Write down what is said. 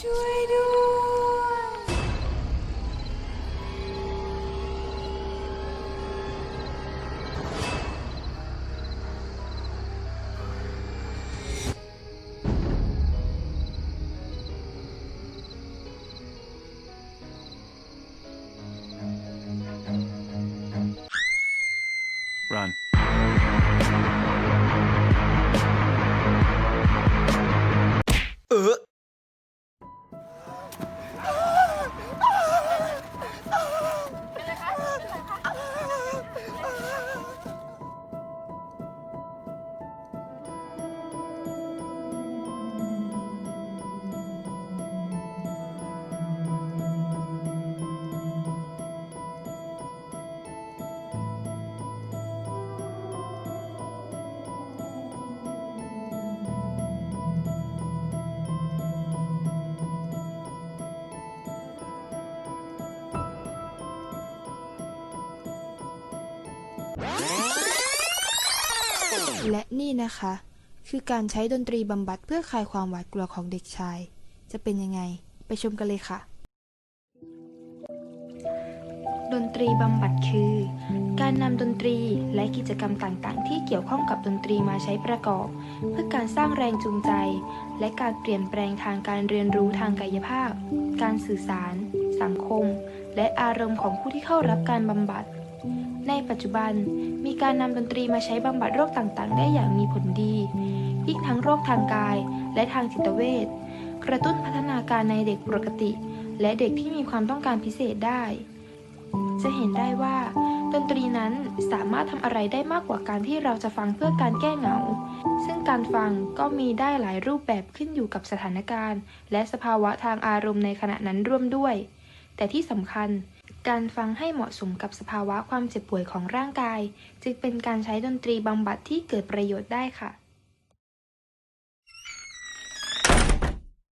ช่วยด้วย และนี่นะคะ คือการใช้ดนตรีบำบัดเพื่อคลายความหวาดกลัวของเด็กชาย จะเป็นยังไง ไปชมกันเลยค่ะ ดนตรีบำบัดคือ การนำดนตรีและกิจกรรมต่างๆ ที่เกี่ยวข้องกับดนตรีมาใช้ประกอบ เพื่อการสร้างแรงจูงใจ และการเปลี่ยนแปลงทางการเรียนรู้ทางกายภาพ การสื่อสาร สังคม และอารมณ์ของผู้ที่เข้ารับการบำบัด ในปัจจุบันมีการนำดนตรีมาใช้บำบัดโรคต่างๆ ได้อย่างมีผลดี ยิ่งทั้งโรคทางกายและทางจิตเวชกระตุ้นพัฒนาการในเด็กปกติ และเด็กที่มีความต้องการพิเศษได้ จะเห็นได้ว่า ดนตรีนั้นสามารถทำอะไรได้มากกว่าการที่เราจะฟังเพื่อการแก้เหงา ซึ่งการฟังก็มีได้หลายรูปแบบขึ้นอยู่กับสถานการณ์ และสภาวะทางอารมณ์ในขณะนั้นร่วมด้วย แต่ที่สำคัญ การฟังให้เหมาะสมกับสภาวะความเจ็บป่วยของร่างกาย จึงเป็นการใช้ดนตรีบำบัดที่เกิดประโยชน์ได้ค่ะ